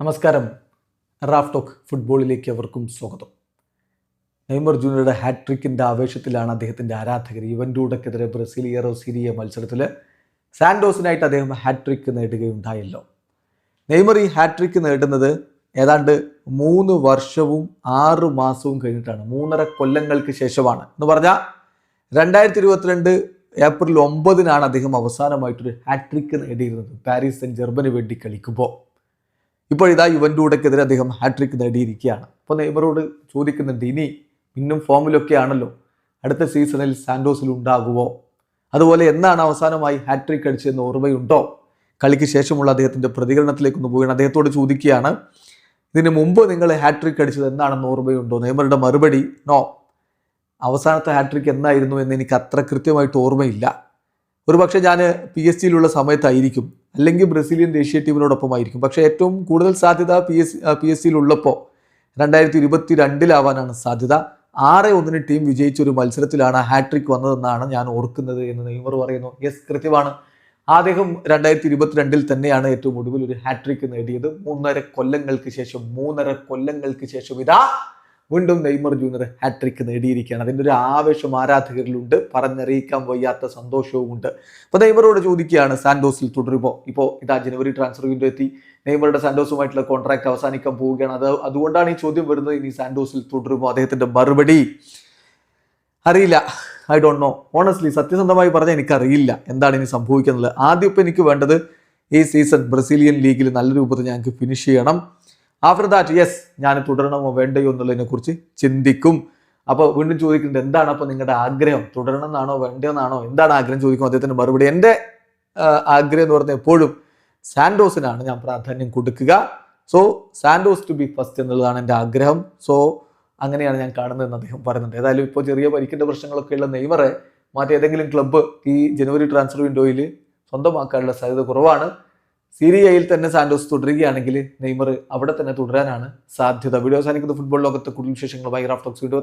നമസ്കാരം. Raf talk ഫുട്ബോളിലേക്ക് അവർക്കും സ്വാഗതം. നെയ്മർ ജൂനിയറുടെ ഹാട്രിക്കിന്റെ ആവേശത്തിലാണ് അദ്ദേഹത്തിന്റെ ആരാധകർ ഇവന്റൂടക്കെതിരെ ബ്രസീലിയറോ സിരിയ മത്സരത്തിൽ സാൻഡോസിനായിട്ട് അദ്ദേഹം ഹാട്രിക്ക് നേടുകയുണ്ടായല്ലോ. നെയ്മർ ഈ ഹാട്രിക്ക് നേടുന്നത് ഏതാണ്ട് മൂന്ന് വർഷവും ആറ് മാസവും കഴിഞ്ഞിട്ടാണ്. മൂന്നര കൊല്ലങ്ങൾക്ക് ശേഷമാണ്. എന്ന് പറഞ്ഞാൽ രണ്ടായിരത്തി ഇരുപത്തിരണ്ട് ഏപ്രിൽ ഒമ്പതിനാണ് അദ്ദേഹം അവസാനമായിട്ടൊരു ഹാട്രിക്ക് നേടിയിരുന്നത്. പാരീസ് സെൻ ജർമ്മനി വേണ്ടി കളിക്കുമ്പോൾ ഇപ്പോൾ ഇതാ യുവന്റൂഡക്കെതിരെ അദ്ദേഹം ഹാട്രിക് നേടിയിരിക്കുകയാണ്. അപ്പോൾ നെയ്മറോട് ചോദിക്കുന്നുണ്ട് ഇനി ഇന്നും ഫോമിലൊക്കെ ആണല്ലോ അടുത്ത സീസണിൽ സാൻഡോസിൽ ഉണ്ടാകുമോ അതുപോലെ എന്നാണ് അവസാനമായി ഹാട്രിക് അടിച്ചതെന്ന് ഓർമ്മയുണ്ടോ? കളിക്ക് ശേഷമുള്ള അദ്ദേഹത്തിന്റെ പ്രതികരണത്തിലേക്ക് ഒന്ന് പോവുകയാണ്. അദ്ദേഹത്തോട് ചോദിക്കുകയാണ് ഇതിന് മുമ്പ് നിങ്ങൾ ഹാട്രിക് അടിച്ചത് എന്നാണെന്ന് ഓർമ്മയുണ്ടോ? നെയ്മറുടെ മറുപടി നോ. അവസാനത്തെ ഹാട്രിക് എന്നായിരുന്നു എന്ന് എനിക്ക് അത്ര കൃത്യമായിട്ട് ഓർമ്മയില്ല. ഒരുപക്ഷെ ഞാൻ പി എസ് ജിയിലുള്ള സമയത്തായിരിക്കും അല്ലെങ്കിൽ ബ്രസീലിയൻ ദേശീയ ടീമിനോടൊപ്പമായിരിക്കും. പക്ഷേ ഏറ്റവും കൂടുതൽ സാധ്യത പി എസ് പി എസ് സിയിലുള്ളപ്പോൾ രണ്ടായിരത്തി ഇരുപത്തി രണ്ടിലാവാനാണ് സാധ്യത. ആറ് ഒന്നിന് ടീം വിജയിച്ച ഒരു മത്സരത്തിലാണ് ഹാട്രിക് വന്നതെന്നാണ് ഞാൻ ഓർക്കുന്നത് എന്ന് നെയ്മർ പറയുന്നു. യെസ് കൃത്യമാണ്. അദ്ദേഹം രണ്ടായിരത്തി ഇരുപത്തിരണ്ടിൽ തന്നെയാണ് ഏറ്റവും ഒടുവിൽ ഒരു ഹാട്രിക് നേടിയത്. മൂന്നര കൊല്ലങ്ങൾക്ക് ശേഷം മൂന്നര കൊല്ലങ്ങൾക്ക് ശേഷം ഇതാ വീണ്ടും നെയ്മർ ജൂനിയർ ഹാട്രിക്ക് നേടിയിരിക്കുകയാണ്. അതിന്റെ ഒരു ആവേശം ആരാധകരിലുണ്ട്. പറഞ്ഞറിയിക്കാൻ വയ്യാത്ത സന്തോഷവുമുണ്ട്. അപ്പോൾ നെയ്മറോട് ചോദിക്കുകയാണ് സാൻഡോസിൽ തുടരുമ്പോൾ ഇപ്പോൾ ഇതാ ജനുവരി ട്രാൻസ്ഫർ വിൻഡോ എത്തി. നെയ്മറുടെ സാൻഡോസുമായിട്ടുള്ള കോൺട്രാക്ട് അവസാനിക്കാൻ പോവുകയാണ്. അത് അതുകൊണ്ടാണ് ഈ ചോദ്യം വരുന്നത് ഇനി സാൻഡോസിൽ തുടരുമ്പോൾ അദ്ദേഹത്തിന്റെ മറുപടി അറിയില്ല. ഐ ഡോണ്ട് നോ ഓണസ്റ്റ്ലി സത്യസന്ധമായി പറഞ്ഞാൽ എനിക്കറിയില്ല എന്താണ് ഇനി സംഭവിക്കുന്നത്. ആദ്യം ഇപ്പം എനിക്ക് വേണ്ടത് ഈ സീസൺ ബ്രസീലിയൻ ലീഗിൽ നല്ല രൂപത്തിൽ ഞങ്ങൾക്ക് ഫിനിഷ് ചെയ്യണം. ആഫ്റ്റർ ദാറ്റ് യെസ് ഞാൻ തുടരണമോ വേണ്ടയോ എന്നുള്ളതിനെ കുറിച്ച് ചിന്തിക്കും. അപ്പോൾ വീണ്ടും ചോദിക്കുന്നുണ്ട് എന്താണ് അപ്പോൾ നിങ്ങളുടെ ആഗ്രഹം? തുടരണം എന്നാണോ വേണ്ടയോ എന്നാണോ എന്താണ് ആഗ്രഹം? ചോദിക്കും. അദ്ദേഹത്തിന്റെ മറുപടി എന്റെ ആഗ്രഹം എന്ന് പറഞ്ഞാൽ എപ്പോഴും സാൻഡോസിനാണ് ഞാൻ പ്രാധാന്യം കൊടുക്കുക. So Santos to be first എന്നുള്ളതാണ് എന്റെ ആഗ്രഹം. സോ അങ്ങനെയാണ് ഞാൻ കാണുന്നതെന്ന് അദ്ദേഹം പറയുന്നുണ്ട്. ഏതായാലും ഇപ്പോൾ ചെറിയ പരിക്കിന്റെ പ്രശ്നങ്ങളൊക്കെ ഉള്ള നെയ്മറെ മറ്റേതെങ്കിലും ക്ലബ്ബ് ഈ ജനുവരി ട്രാൻസ്ഫർ വിൻഡോയിൽ സ്വന്തമാക്കാനുള്ള സാധ്യത കുറവാണ്. സീരിയയിൽ തന്നെ സാന്റോസ് തുടരുകയാണെങ്കിൽ നെയ്മർ അവിടെ തന്നെ തുടരാനാണ് സാധ്യത. വീഡിയോ അവസാനിക്കുന്ന. ഫുട്ബോൾ ലോകത്തെ കൂടുതൽ വിശേഷങ്ങളുമായി റാഫ്റ്റോക്സ് വീഡിയോ